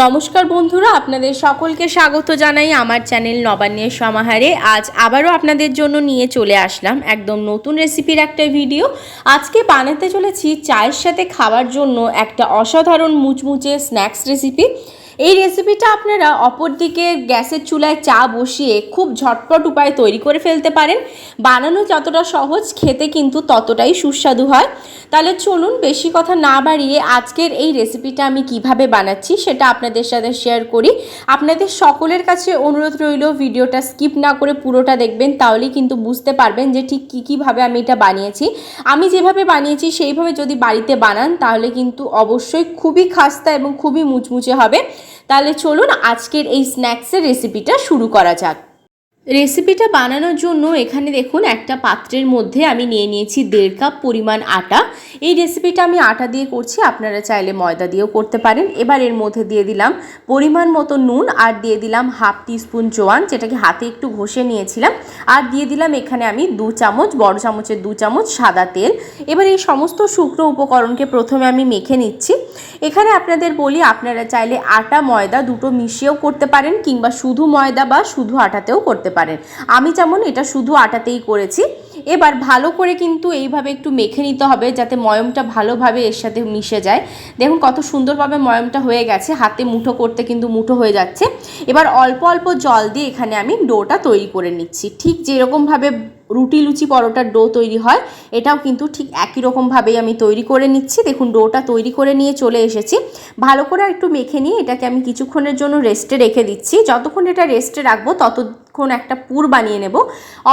নমস্কার বন্ধুরা, আপনাদের সকলকে স্বাগত জানাই আমার চ্যানেল নবান্নের সমাহারে। আজ আবারও আপনাদের জন্য নিয়ে চলে আসলাম একদম নতুন রেসিপির একটা ভিডিও। আজকে বানাতে চলেছি চায়ের সাথে খাওয়ার জন্য একটা অসাধারণ মুচমুচে স্ন্যাক্স রেসিপি। এই রেসিপিটা আপনারা অপরদিকে গ্যাসের চুলায় চা বসিয়ে খুব ঝটপট উপায়ে তৈরি করে ফেলতে পারেন। বানানো যতটা সহজ, খেতে কিন্তু ততটাই সুস্বাদু হয়। তাহলে চলুন বেশি কথা না বাড়িয়ে আজকের এই রেসিপিটা আমি কীভাবে বানাচ্ছি সেটা আপনাদের সাথে শেয়ার করি। আপনাদের সকলের কাছে অনুরোধ রইল ভিডিওটা স্কিপ না করে পুরোটা দেখবেন, তাহলেই কিন্তু বুঝতে পারবেন যে ঠিক কী কীভাবে আমি এটা বানিয়েছি। আমি যেভাবে বানিয়েছি সেইভাবে যদি বাড়িতে বানান, তাহলে কিন্তু অবশ্যই খুবই খাস্তা এবং খুবই মুচমুচে হবে। তাহলে চলুন আজকের এই স্ন্যাক্সের রেসিপিটা শুরু করা যাক। রেসিপিটা বানানোর জন্য এখানে দেখুন একটা পাত্রের মধ্যে আমি নিয়ে নিয়েছি দেড় কাপ পরিমাণ আটা। এই রেসিপিটা আমি আটা দিয়ে করছি, আপনারা চাইলে ময়দা দিয়েও করতে পারেন। এবার এর মধ্যে দিয়ে দিলাম পরিমাণ মতো নুন আর দিয়ে দিলাম হাফ টিস্পুন জোয়ান, যেটাকে হাতে একটু ঘষে নিয়েছিলাম। আর দিয়ে দিলাম এখানে আমি দু চামচ, বড় চামচের দু চামচ সাদা তেল। এবার এই সমস্ত শুকনো উপকরণকে প্রথমে আমি মেখে নিচ্ছি। এখানে আপনাদের বলি, আপনারা চাইলে আটা, ময়দা দুটো মিশিয়েও করতে পারেন, কিংবা শুধু ময়দা বা শুধু আটাতেও করতে পারেন। আমি যেমন এটা শুধু আটাতেই করেছি। এবার ভালো করে কিন্তু এইভাবে একটু মেখে নিতে হবে যাতে ময়মটা ভালোভাবে এর সাথে মিশে যায়। দেখুন কত সুন্দরভাবে ময়মটা হয়ে গেছে। হাতে মুঠো করতে কিন্তু মুঠো হয়ে যাচ্ছে। এবার অল্প অল্প জল দিয়ে এখানে আমি ডোটা তৈরি করে নিচ্ছি। ঠিক যেরকমভাবে রুটি, লুচি, পরোটার ডো তৈরি হয়। এটাও কিন্তু ঠিক একই রকমভাবেই আমি তৈরি করে নিচ্ছি। দেখুন ডোটা তৈরি করে নিয়ে চলে এসেছি। ভালো করে একটু মেখে নিয়ে এটাকে আমি কিছুক্ষণের জন্য রেস্টে রেখে দিচ্ছি। যতক্ষণ এটা রেস্টে রাখব তত ততক্ষণ একটা পুর বানিয়ে নেব।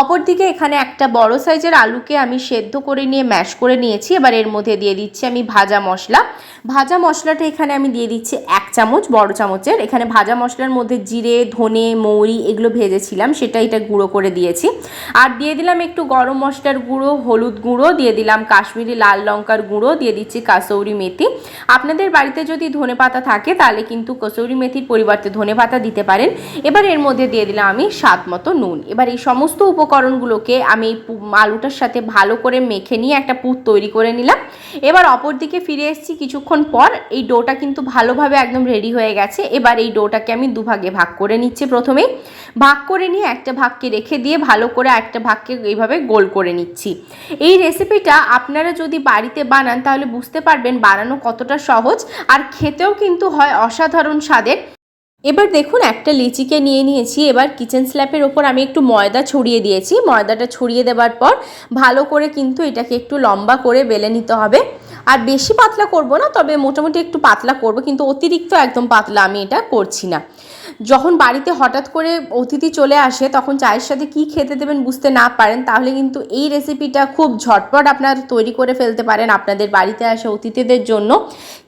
অপরদিকে এখানে একটা বড় সাইজের আলুকে আমি সেদ্ধ করে নিয়ে ম্যাশ করে নিয়েছি। এবার এর মধ্যে দিয়ে দিচ্ছি আমি ভাজা মশলা। ভাজা মশলাটা এখানে আমি দিয়ে দিচ্ছি এক চামচ, বড় চামচের। এখানে ভাজা মশলার মধ্যে জিরে, ধনে, মৌরি এগুলো ভেজেছিলাম, সেটা এটা গুঁড়ো করে দিয়েছি। আর দিয়ে দিলাম একটু গরম মশলার গুঁড়ো, হলুদ গুঁড়ো, দিয়ে দিলাম কাশ্মীরি লাল লঙ্কার গুঁড়ো, দিয়ে দিচ্ছি কাসৌরি মেথি। আপনাদের বাড়িতে যদি ধনে পাতা থাকে, তাহলে কিন্তু কসৌরি মেথির পরিবর্তে ধনে পাতা দিতে পারেন। এবার এর মধ্যে দিয়ে দিলাম আমি স্বাদ মতো নুন। এবার এই সমস্ত উপকরণগুলোকে আমি আলুটার সাথে ভালো করে মেখে নিয়ে একটা পুর তৈরি করে নিলাম। এবার অপর দিকে ফিরে এসেছি কিছুক্ষণ পর। এই ডোটা কিন্তু ভালোভাবে একদম রেডি হয়ে গেছে। এবার এই ডোটাকে আমি দুভাগে ভাগ করে নিচ্ছি প্রথমেই ভাগ করে নিয়ে একটা ভাগকে রেখে দিয়ে ভালো করে একটা ভাগকে এইভাবে গোল করে নিচ্ছি। এই রেসিপিটা আপনারা যদি বাড়িতে বানান, তাহলে বুঝতে পারবেন বানানো কতটা সহজ আর খেতেও কিন্তু হয় অসাধারণ স্বাদের। এবার দেখুন, একটা লিচিকে নিয়ে নিয়েছি। এবার কিচেন স্ল্যাপের ওপর আমি একটু ময়দা ছড়িয়ে দিয়েছি। ময়দাটা ছড়িয়ে দেওয়ার পর ভালো করে কিন্তু এটাকে একটু লম্বা করে বেলে নিতে হবে। আর বেশি পাতলা করব না, তবে মোটামুটি একটু পাতলা করব, কিন্তু অতিরিক্ত একদম পাতলা আমি এটা করছি না। যখন বাড়িতে হঠাৎ করে অতিথি চলে আসে, তখন চায়ের সাথে কি খেতে দেবেন বুঝতে না পারেন, তাহলে কিন্তু এই রেসিপিটা খুব ঝটপট আপনারা তৈরি করে ফেলতে পারেন আপনাদের বাড়িতে আসা অতিথিদের জন্য।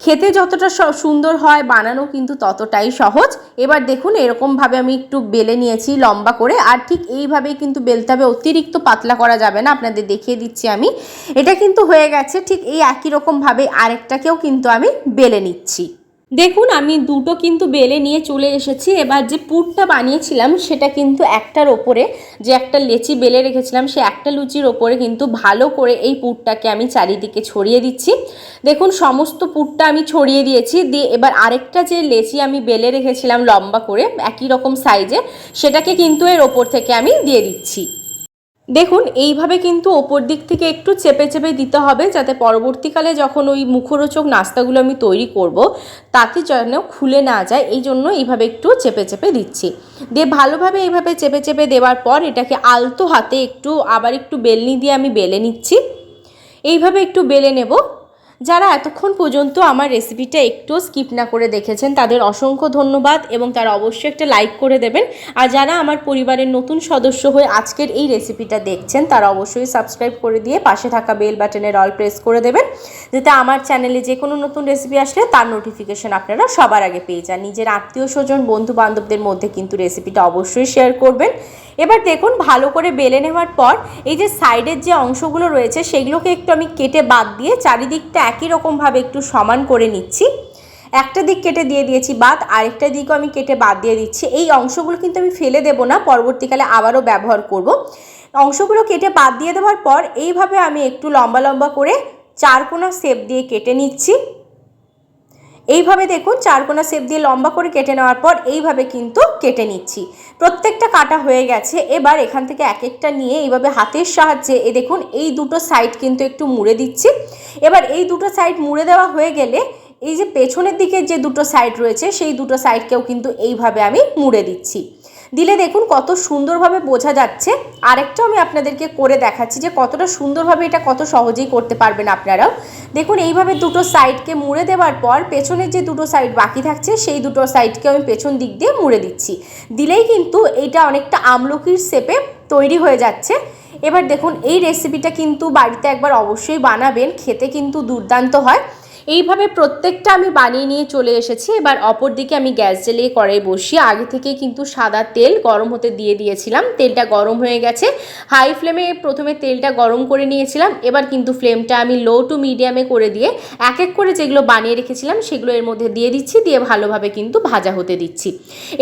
খেতে যতটা সুন্দর হয়, বানানো কিন্তু ততটাই সহজ। এবার দেখুন, এরকমভাবে আমি একটু বেলে নিয়েছি লম্বা করে, আর ঠিক এইভাবেই কিন্তু বেলতে হবে, অতিরিক্ত পাতলা করা যাবে না, আপনাদের দেখিয়ে দিচ্ছি আমি। এটা কিন্তু হয়ে গেছে, ঠিক এই একই রকমভাবে আরেকটাকেও কিন্তু আমি বেলে নিচ্ছি। দেখুন, আমি দুটো কিন্তু বেলে নিয়ে চলে এসেছি। এবার যে পুরটা বানিয়েছিলাম, সেটা কিন্তু একটার ওপরে, যে একটা লেচি বেলে রেখেছিলাম, সে একটা লুচির ওপরে কিন্তু ভালো করে এই পুরটাকে আমি চারিদিকে ছড়িয়ে দিচ্ছি। দেখুন, সমস্ত পুরটা আমি ছড়িয়ে দিয়েছি। দিয়ে এবার আরেকটা যে লেচি আমি বেলে রেখেছিলাম লম্বা করে, একই রকম সাইজে সেটাকে কিন্তু এর ওপর থেকে আমি দিয়ে দিচ্ছি। দেখুন, এইভাবে কিন্তু ওপর দিক থেকে একটু চেপে চেপে দিতে হবে যাতে পরবর্তীকালে যখন ওই মুখরোচক নাস্তাগুলো আমি তৈরি করব, তাতে যেন খুলে না যায়। এই জন্য এইভাবে একটু চেপে চেপে দিচ্ছি। দিয়ে ভালোভাবে এইভাবে চেপে চেপে দেওয়ার পর এটাকে আলতো হাতে একটু আবার একটু বেলনি দিয়ে আমি বেলে নিচ্ছি। এইভাবে একটু বেলে নেব। যারা এতক্ষণ পর্যন্ত আমার রেসিপিটা একটু স্কিপ না করে দেখেছেন, তাদের অসংখ্য ধন্যবাদ এবং তারা অবশ্যই একটা লাইক করে দেবেন। আর যারা আমার পরিবারের নতুন সদস্য হয়ে আজকের এই রেসিপিটা দেখছেন, তারা অবশ্যই সাবস্ক্রাইব করে দিয়ে পাশে থাকা বেল বাটনের অল প্রেস করে দেবেন, যাতে আমার চ্যানেলে যে কোনো নতুন রেসিপি আসলে তার নোটিফিকেশন আপনারা সবার আগে পেয়ে যান। নিজের আত্মীয় স্বজন বন্ধু বান্ধবদের মধ্যে কিন্তু রেসিপিটা অবশ্যই শেয়ার করবেন। এবার দেখুন, ভালো করে বেলে নেওয়ার পর, এই যে সাইডের যে অংশগুলো রয়েছে, সেগুলোকে একটু আমি কেটে বাদ দিয়ে চারিদিকটা একই রকমভাবে একটু সমান করে নিচ্ছি। একটা দিক কেটে দিয়ে দিয়েছি বাদ, আরেকটা দিকও আমি কেটে বাদ দিয়ে দিচ্ছি। এই অংশগুলো কিন্তু আমি ফেলে দেব না, পরবর্তীকালে আবারও ব্যবহার করব। অংশগুলো কেটে বাদ দিয়ে দেওয়ার পর এইভাবে আমি একটু লম্বা লম্বা করে চারকোনা সেপ দিয়ে কেটে নিচ্ছি। এইভাবে দেখুন চারকোনা সেপ দিয়ে লম্বা করে কেটে নেওয়ার পর এইভাবে কিন্তু কেটে নিচ্ছি। প্রত্যেকটা কাটা হয়ে গেছে, এবার এখান থেকে এক একটা নিয়ে এইভাবে হাতের সাহায্যে, এ দেখুন এই দুটো সাইড কিন্তু একটু মুড়ে দিচ্ছি। এবার এই দুটো সাইড মুড়ে দেওয়া হয়ে গেলে এই যে পেছনের দিকে যে দুটো সাইড রয়েছে, সেই দুটো সাইডকেও কিন্তু এইভাবে আমি মুড়ে দিচ্ছি। দিলে দেখুন কত সুন্দরভাবে বোঝা যাচ্ছে। আরেকটাও আমি আপনাদেরকে করে দেখাচ্ছি যে কতটা সুন্দরভাবে এটা কত সহজেই করতে পারবেন আপনারাও। দেখুন এইভাবে দুটো সাইডকে মুড়ে দেওয়ার পর পেছনের যে দুটো সাইড বাকি থাকছে, সেই দুটো সাইডকে আমি পেছন দিক দিয়ে মুড়ে দিচ্ছি। দিলেই কিন্তু এইটা অনেকটা আমলকির শেপে তৈরি হয়ে যাচ্ছে। এবার দেখুন এই রেসিপিটা কিন্তু বাড়িতে একবার অবশ্যই বানাবেন, খেতে কিন্তু দুর্দান্ত হয়। এইভাবে প্রত্যেকটা আমি বানিয়ে নিয়ে চলে এসেছি। এবার অপর দিকে আমি গ্যাস জ্বালিয়ে কড়াই বসিয়ে আগে থেকেই কিন্তু সাদা তেল গরম হতে দিয়ে দিয়েছিলাম। তেলটা গরম হয়ে গেছে। হাই ফ্লেমে প্রথমে তেলটা গরম করে নিয়েছিলাম। এবার কিন্তু ফ্লেমটা আমি লো টু মিডিয়ামে করে দিয়ে এক এক করে যেগুলো বানিয়ে রেখেছিলাম সেগুলো এর মধ্যে দিয়ে দিচ্ছি, দিয়ে ভালোভাবে কিন্তু ভাজা হতে দিচ্ছি।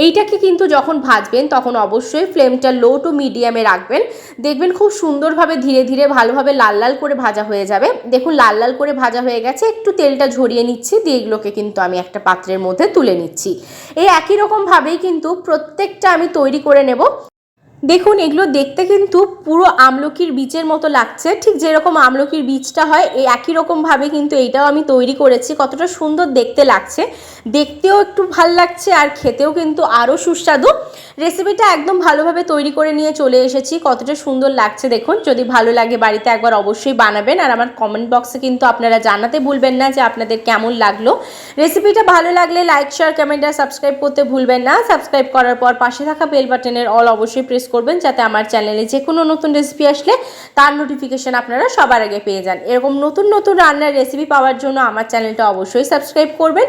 এইটাকে কিন্তু যখন ভাজবেন তখন অবশ্যই ফ্লেমটা লো টু মিডিয়ামে রাখবেন। দেখবেন খুব সুন্দরভাবে ধীরে ধীরে ভালোভাবে লাল লাল করে ভাজা হয়ে যাবে। দেখুন লাল লাল করে ভাজা হয়ে গেছে। একটু তেলটা ঝরিয়ে নিচ্ছি, দিয়ে এগুলোকে কিন্তু আমি একটা পাত্রের মধ্যে তুলে নিচ্ছি। এই একই রকমভাবেই কিন্তু প্রত্যেকটা আমি তৈরি করে নেব। দেখুন, এগুলো দেখতে কিন্তু পুরো আমলকির বীজের মতো লাগছে। ঠিক যেরকম আমলকির বীজটা হয়, এই একই রকমভাবে কিন্তু এইটাও আমি তৈরি করেছি। কতটা সুন্দর দেখতে লাগছে। দেখতেও একটু ভালো লাগছে আর খেতেও কিন্তু আরও সুস্বাদু। রেসিপিটা একদম ভালোভাবে তৈরি করে নিয়ে চলে এসেছি। কতটা সুন্দর লাগছে দেখুন। যদি ভালো লাগে বাড়িতে একবার অবশ্যই বানাবেন। আর আমার কমেন্ট বক্সে কিন্তু আপনারা জানাতে ভুলবেন না যে আপনাদের কেমন লাগল। রেসিপিটা ভালো লাগলে লাইক শেয়ার কমেন্ট আর সাবস্ক্রাইব করতে ভুলবেন না। সাবস্ক্রাইব করার পর পাশে থাকা বেল বাটনের অল অবশ্যই প্রেস করবেন যাতে আমার চ্যানেলে যে কোনো নতুন রেসিপি আসলে তার নোটিফিকেশন আপনারা সবার আগে পেয়ে যান। এরকম নতুন নতুন রান্নার রেসিপি পাওয়ার জন্য আমার চ্যানেলটা অবশ্যই সাবস্ক্রাইব করবেন।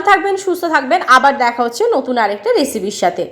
ভালো থাকবেন সুস্থ থাকবেন। আবার দেখা হচ্ছে নতুন আরেকটা রেসিপির সাথে।